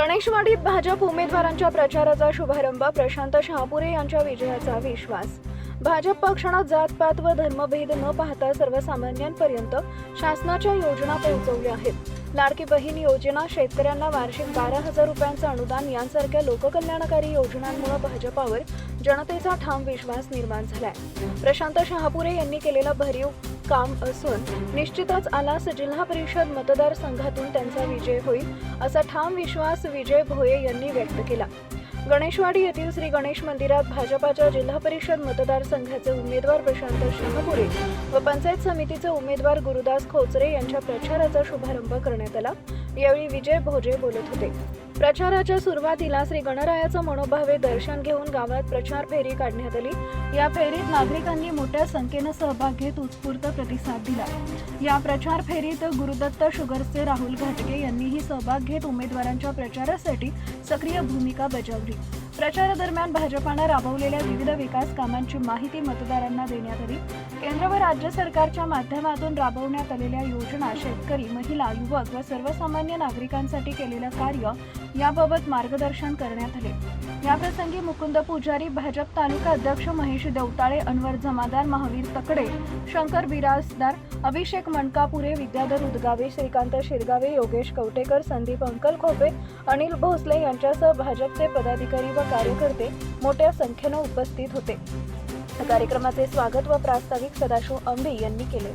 गणेशवाडीत भाजप उमेदवारांच्या प्रचाराचा शुभारंभ प्रशांत शहापुरे यांच्या विजयाचा विश्वास. भाजप पक्षानं जातपात व धर्मभेद न पाहता सर्वसामान्यांपर्यंत शासनाच्या योजना पोहोचवल्या आहेत. लाडकी बहीण योजना शेतकऱ्यांना वार्षिक बारा हजार रुपयांचं अनुदान यांसारख्या लोककल्याणकारी योजनांमुळे भाजपावर जनतेचा ठाम विश्वास निर्माण झालाय. प्रशांत शहापुरे यांनी केलेलं भरीव काम असून निश्चितच आलास जिल्हा परिषद मतदारसंघातून त्यांचा विजय होईल असा ठाम विश्वास विजय भोये यांनी व्यक्त केला. गणेशवाडी येथील श्री गणेश मंदिरात भाजपाच्या जिल्हा परिषद मतदारसंघाचे उमेदवार प्रशांत शहापुरे व पंचायत समितीचे उमेदवार गुरुदास खोचरे यांच्या प्रचाराचा शुभारंभ करण्यात आला. यावेळी विजय भोजे बोलत होते. प्रचाराच्या सुरुवातीला श्री गणरायाचं मनोभावे दर्शन घेऊन गावात प्रचार फेरी काढण्यात आली. या फेरीत नागरिकांनी मोठ्या संख्येनं सहभाग घेत उत्स्फूर्त प्रतिसाद दिला. या प्रचार फेरीत गुरुदत्त शुगर्सचे राहुल घाटगे यांनीही सहभाग घेत उमेदवारांच्या प्रचारासाठी सक्रिय भूमिका बजावली. प्रचारादरम्यान भाजपानं राबवलेल्या विविध विकास कामांची माहिती मतदारांना देण्यात आली. केंद्र व राज्य सरकारच्या माध्यमातून राबवण्यात आलेल्या योजना शेतकरी महिला युवक व सर्वसामान्य नागरिकांसाठी केलेलं कार्य याबाबत मार्गदर्शन करण्यात आले. याप्रसंगी मुकुंद पुजारी भाजप तालुका अध्यक्ष महेश देवताळे अनवर जमादार महावीर तकडे शंकर बिराजदार अभिषेक मणकापुरे विद्याधर उदगावे श्रीकांत शिरगावे योगेश कवटेकर संदीप अंकल खोपे अनिल भोसले यांच्यासह भाजपचे पदाधिकारी व कार्यकर्ते मोठ्या संख्येनं उपस्थित होते. कार्यक्रमाचे स्वागत व प्रास्ताविक सदाशिव अंबे यांनी केले.